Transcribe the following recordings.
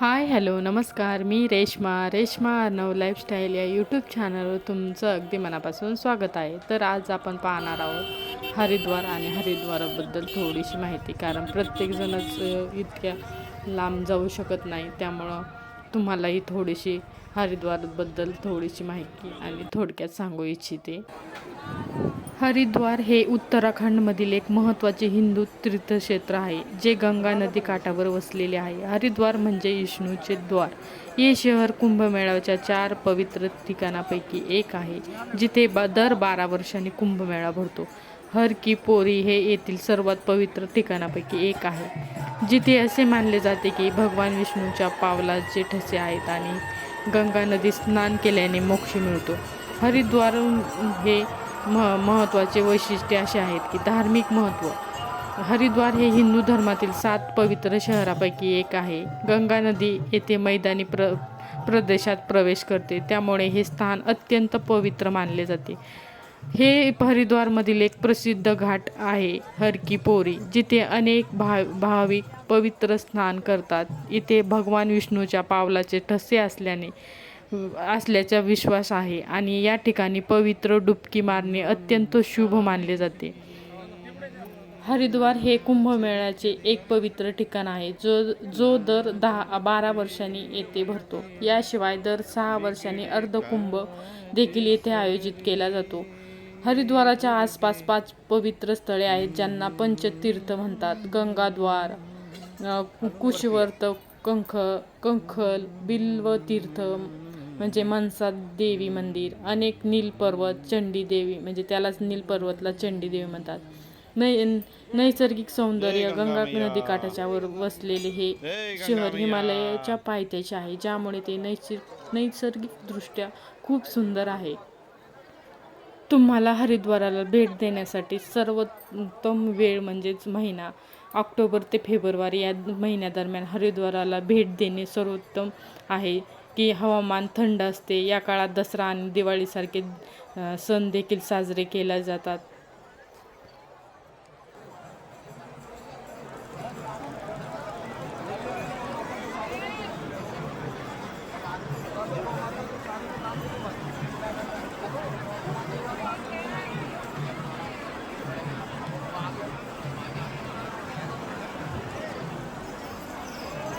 हाय hello नमस्कार. मी Reshma. Reshma Arnav lifestyle या यूट्यूब चॅनलवर तुमचं अगदी मनापासून स्वागत आहे. तर आज आपण पाहणार आहोत हरिद्वार आणि हरिद्वाराबद्दल थोडीशी माहिती कारण प्रत्येकजणच इतक्या लांब जाऊ शकत नाही. त्यामुळं तुम्हालाही थोडीशी हरिद्वारबद्दल थोडीशी माहिती आणि थोडक्यात सांगू इच्छिते. हरिद्वार हे उत्तराखंडमधील एक महत्त्वाचे हिंदू तीर्थक्षेत्र आहे जे गंगा नदी काठावर वसलेले आहे. हरिद्वार म्हणजे विष्णूचे द्वार. हे शहर कुंभमेळ्याच्या चार पवित्र ठिकाणापैकी एक आहे जिथे ब दर बारा वर्षांनी कुंभमेळा भरतो. हर की पोरी हे येथील सर्वात पवित्र ठिकाणापैकी एक आहे जिथे असे मानले जाते की भगवान विष्णूच्या पावलाचे ठसे आहेत आणि गंगा नदी स्नान केल्याने मोक्ष मिळतो. हरिद्वार हे मह महत्त्वाचे वैशिष्ट्य असे आहेत की धार्मिक महत्त्व. हरिद्वार हे हिंदू धर्मातील सात पवित्र शहरापैकी एक आहे. गंगा नदी येथे मैदानी प्र प्रदेशात प्रवेश करते त्यामुळे हे स्थान अत्यंत पवित्र मानले जाते. हे हरिद्वारमधील एक प्रसिद्ध घाट आहे हर की पोरी जिथे अनेक भा भाविक पवित्र स्नान करतात. इथे भगवान विष्णूच्या पावलाचे ठसे असल्याने असल्याचा विश्वास आहे आणि या ठिकाणी पवित्र डुबकी मारणे अत्यंत शुभ मानले जाते. हरिद्वार हे कुंभमेळ्याचे एक पवित्र ठिकाण आहे जो जो दर दहा बारा वर्षांनी येथे भरतो. याशिवाय दर सहा वर्षांनी अर्धकुंभ देखील येथे आयोजित केला जातो. हरिद्वाराच्या आसपास पाच पवित्र स्थळे आहेत ज्यांना पंचतीर्थ म्हणतात. गंगाद्वार कुशवर्त कंख कंखल बिल्वतीर्थ म्हणजे मनसा देवी मंदिर. अनेक नील पर्वत चंडी देवी म्हणजे त्यालाच नील पर्वतला चंडी देवी म्हणतात. नै नैसर्गिक सौंदर्य गंगा नदी काठाच्यावर वसलेले हे शहर हिमालयाच्या पायथ्याचे आहे ज्यामुळे ते नैसर्ग नैसर्गिकदृष्ट्या खूप सुंदर आहे. तुम्हाला हरिद्वाराला भेट देण्यासाठी सर्वोत्तम वेळ म्हणजेच महिना ऑक्टोबर ते फेब्रुवारी या महिन्यादरम्यान हरिद्वाराला भेट देणे सर्वोत्तम आहे की हवामान थंड असते. या काळात दसरा आणि दिवाळीसारखे सण देखील साजरे केले जातात.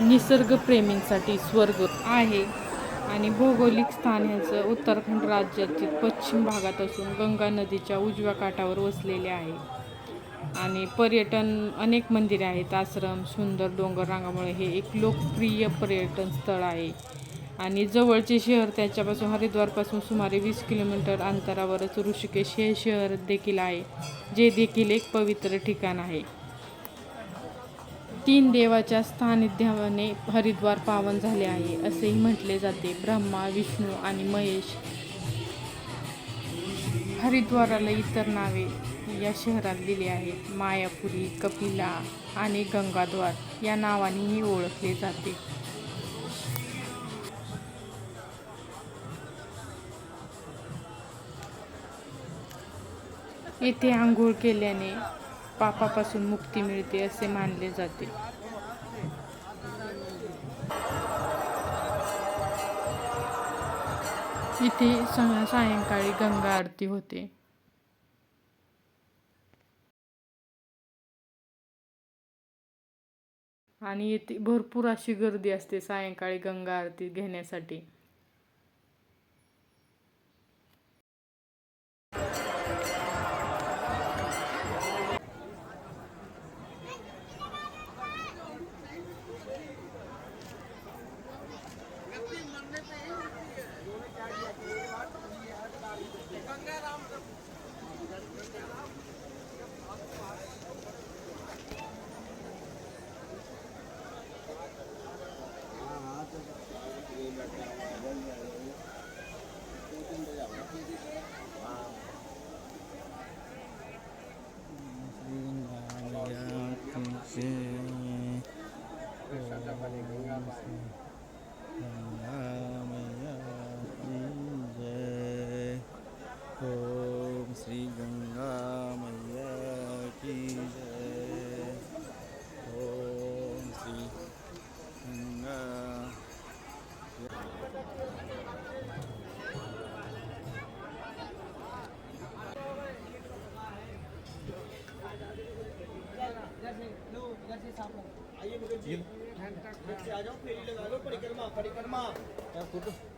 निसर्गप्रेमींसाठी स्वर्ग आहे. आणि भौगोलिक स्थान ह्याचं उत्तराखंड राज्यातील पश्चिम भागात असून गंगा नदीच्या उजव्या काठावर वसलेले आहे. आणि पर्यटन अनेक मंदिरे आहेत. आश्रम सुंदर डोंगर रांगामुळे हे एक लोकप्रिय पर्यटन स्थळ आहे. आणि जवळचे शहर त्याच्यापासून हरिद्वारपासून सुमारे वीस किलोमीटर अंतरावरच ऋषिकेश हे शहर देखील आहे जे देखील एक पवित्र ठिकाण आहे. तीन देवाच्या स्थानिध्याने हरिद्वार पावन झाले आहे असेही म्हटले जाते. ब्रह्मा विष्णू आणि महेश हरिद्वाराला इतर नावे या शहरात दिली आहेत. मायापुरी कपिला आणि गंगाद्वार या नावानेही ओळखले जाते. येथे आंघोळ केल्याने पापापासून मुक्ती मिळते असे मानले जाते. इथे सायंकाळी गंगा आरती होते. आणि येथे भरपूर अशी गर्दी असते सायंकाळी गंगा आरती घेण्यासाठी. परिक्रमा परिक्रमा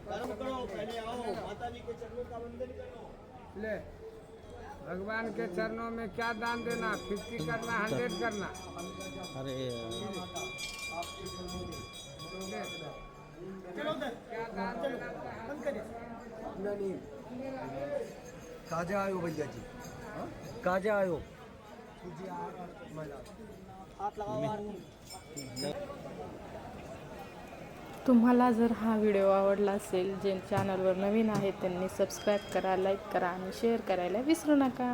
कर्म करो पहले आओ माता जी के चरणों का वंदन करो ले भगवान के चरणों में क्या दान देना? फिफ्टी करना हंड्रेड करना? अरे ले, चलो उधर क्या दान देना बंद करिए नहीं काजा आयो. भैया जी काजा आयो हाथ लगाओ तुम्हाला जर हा व्हिडिओ आवडला असेल जे चॅनलवर नवीन आहे त्यांनी सबस्क्राईब करा लाईक करा आणि शेअर करायला विसरू नका.